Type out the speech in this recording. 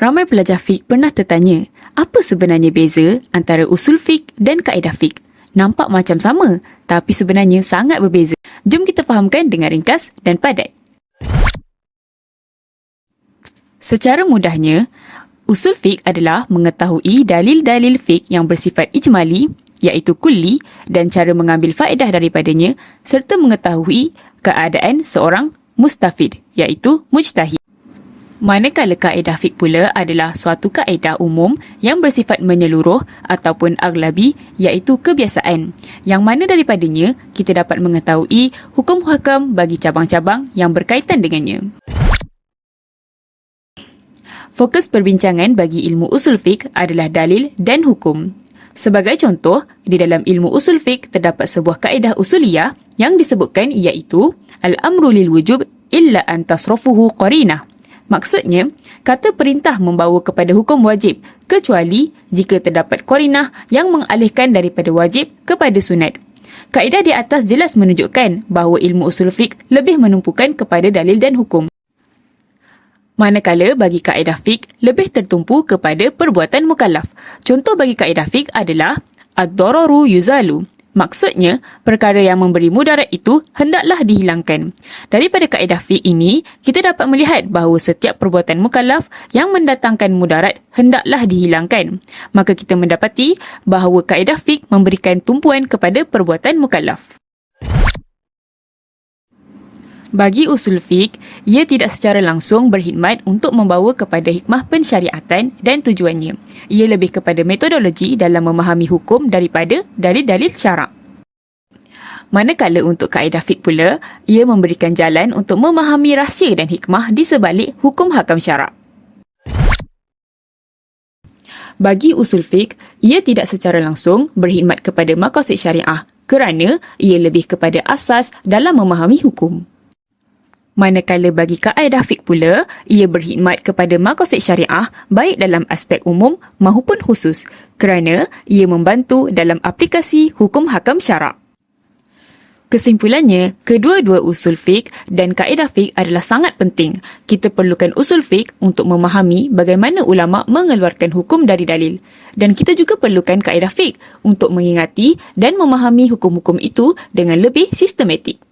Ramai pelajar fik pernah tertanya, apa sebenarnya beza antara usul fik dan kaedah fik? Nampak macam sama, tapi sebenarnya sangat berbeza. Jom kita fahamkan dengan ringkas dan padat. Secara mudahnya, usul fik adalah mengetahui dalil-dalil fik yang bersifat ijmali, iaitu kulli dan cara mengambil faedah daripadanya serta mengetahui keadaan seorang mustafid, iaitu mujtahid. Manakala kaedah fik pula adalah suatu kaedah umum yang bersifat menyeluruh ataupun aglabi iaitu kebiasaan yang mana daripadanya kita dapat mengetahui hukum hakam bagi cabang-cabang yang berkaitan dengannya. Fokus perbincangan bagi ilmu usul fik adalah dalil dan hukum. Sebagai contoh, di dalam ilmu usul fik terdapat sebuah kaedah usuliyah yang disebutkan iaitu al-amru lil wujub illa an tasrafuhu qarinah Maksudnya, kata perintah membawa kepada hukum wajib kecuali jika terdapat korinah yang mengalihkan daripada wajib kepada sunat. Kaedah di atas jelas menunjukkan bahawa ilmu usul fiqh lebih menumpukan kepada dalil dan hukum. Manakala bagi kaedah fiqh lebih tertumpu kepada perbuatan mukallaf. Contoh bagi kaedah fiqh adalah ad-dararu yuzalu Maksudnya, perkara yang memberi mudarat itu hendaklah dihilangkan. Daripada kaedah fiqh ini, kita dapat melihat bahawa setiap perbuatan mukallaf yang mendatangkan mudarat hendaklah dihilangkan. Maka kita mendapati bahawa kaedah fiqh memberikan tumpuan kepada perbuatan mukallaf. Bagi usul fiqh, ia tidak secara langsung berkhidmat untuk membawa kepada hikmah pensyariatan dan tujuannya. Ia lebih kepada metodologi dalam memahami hukum daripada dalil-dalil syarak. Manakala untuk kaedah fiqh pula, ia memberikan jalan untuk memahami rahsia dan hikmah di sebalik hukum hakam syarak. Bagi usul fiqh, ia tidak secara langsung berkhidmat kepada maqasid syariah kerana ia lebih kepada asas dalam memahami hukum. Manakala bagi kaedah fiqh pula, ia berkhidmat kepada maqasid syariah baik dalam aspek umum maupun khusus kerana ia membantu dalam aplikasi hukum hakam syarak. Kesimpulannya, kedua-dua usul fiqh dan kaedah fiqh adalah sangat penting. Kita perlukan usul fiqh untuk memahami bagaimana ulama mengeluarkan hukum dari dalil. Dan kita juga perlukan kaedah fiqh untuk mengingati dan memahami hukum-hukum itu dengan lebih sistematik.